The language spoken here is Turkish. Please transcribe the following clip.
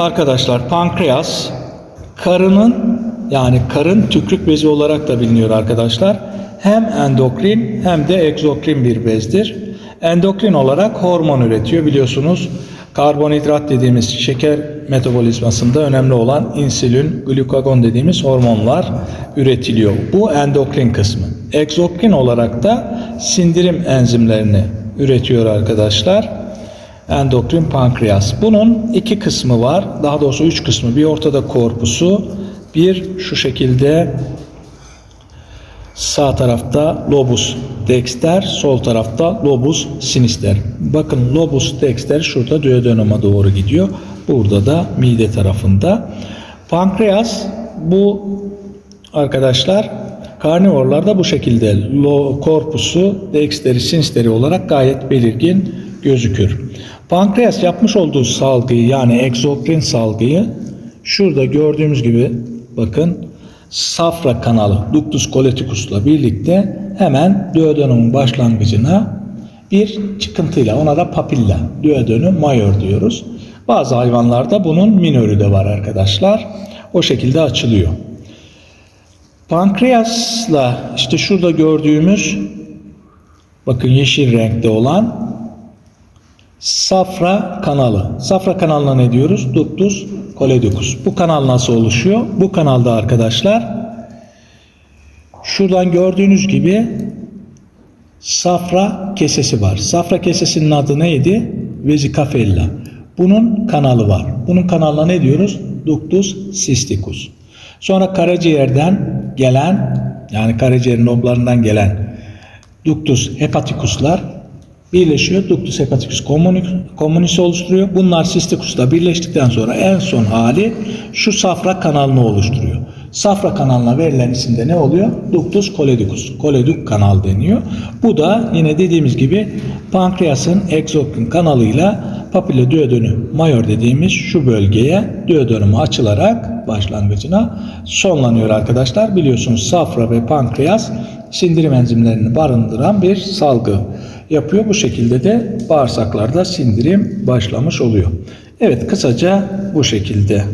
Arkadaşlar pankreas karının yani karın tükrük bezi olarak da biliniyor arkadaşlar. Hem endokrin hem de egzokrin bir bezdir. Endokrin olarak hormon üretiyor biliyorsunuz. Karbonhidrat dediğimiz şeker metabolizmasında önemli olan insülin, glukagon dediğimiz hormonlar üretiliyor. Bu endokrin kısmı. Egzokrin olarak da sindirim enzimlerini üretiyor arkadaşlar endokrin pankreas. Bunun iki kısmı var. Daha doğrusu üç kısmı. Bir ortada korpusu, bir şu şekilde sağ tarafta lobus dexter, sol tarafta lobus sinister. Bakın lobus dexter şurada duodenuma doğru gidiyor. Burada da mide tarafında. Pankreas bu arkadaşlar karnivorlarda bu şekilde korpusu dexteri sinisteri olarak gayet belirgin gözükür. Pankreas yapmış olduğu salgıyı yani egzokrin salgıyı şurada gördüğümüz gibi bakın safra kanalı ductus colecticus'la birlikte hemen duodenumun başlangıcına bir çıkıntıyla ona da papilla duodenum major diyoruz. Bazı hayvanlarda bunun minörü de var arkadaşlar. O şekilde açılıyor. Pankreasla işte şurada gördüğümüz bakın yeşil renkte olan safra kanalı. Safra kanalına ne diyoruz? Ductus colecticus. Bu kanal nasıl oluşuyor? Bu kanalda arkadaşlar şuradan gördüğünüz gibi safra kesesi var. Safra kesesinin adı neydi? Vesicafella. Bunun kanalı var. Bunun kanalına ne diyoruz? Ductus cysticus. Sonra karaciğerden gelen yani karaciğerin loblarından gelen ductus hepaticuslar birleşiyor. Ductus hepaticus communis oluşturuyor. Bunlar cysticus'la birleştikten sonra en son hali şu safra kanalını oluşturuyor. Safra kanalına verilen isimde ne oluyor? Ductus colecticus. Coleduc kanal deniyor. Bu da yine dediğimiz gibi pankreasın egzokrin kanalıyla papilla duodenum major dediğimiz şu bölgeye duodenumu açılarak başlangıcına sonlanıyor arkadaşlar. Biliyorsunuz safra ve pankreas sindirim enzimlerini barındıran bir salgı yapıyor. Bu şekilde de bağırsaklarda sindirim başlamış oluyor. Evet kısaca bu şekilde.